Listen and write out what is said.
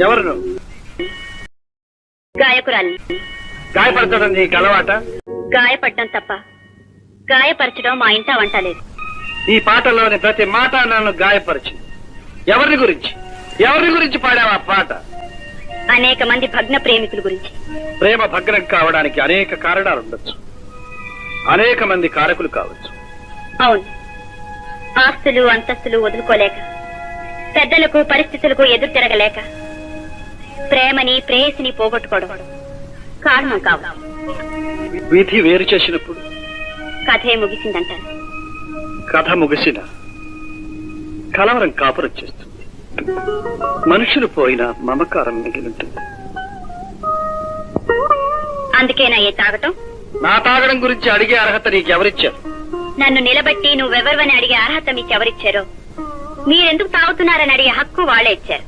ఎవరు గాయపరచడం నీకు అలవాట గాయపడ్డం తప్ప గాయపరచడం మా ఇంట వంట లేదు. ఈ పాటలోని ప్రతి మాట నన్ను గాయపరిచింది ఎవరి గురించి? ఎవరి గురించి పాడావా పాట? అనేక మంది భగ్న ప్రేమికుల గురించి. ప్రేమ భగ్నం కావడానికి అనేక కారణాలు ఉండొచ్చు. అనేక మంది కారకులు కావచ్చు. అవును. ఆస్తులు అంతస్తులు వదులుకోలేక పెద్దలకు పరిస్థితులకు ఎదురు తిరగలేక ప్రేమని ప్రేయసిని పోగొట్టుకోవడం కారణం కావు. విధి వేరు చేసినప్పుడు? కథే ముగిసిందంటారు. కథ ముగిసిన కలవరం కాపురం చేస్తుంది. మనుషులు పోయిన మమకారం మిగిలింటుంది. అందుకేనా ఏ తాగటం? నా తాగడం గురించి అడిగే అర్హత నీకెవరిచ్చారు? నన్ను నిలబెట్టి నువ్వెవరివని అడిగే అర్హత మీకెవరిచ్చారో మీరెందుకు తాగుతున్నారని అడిగే హక్కు వాళ్ళే ఇచ్చారు.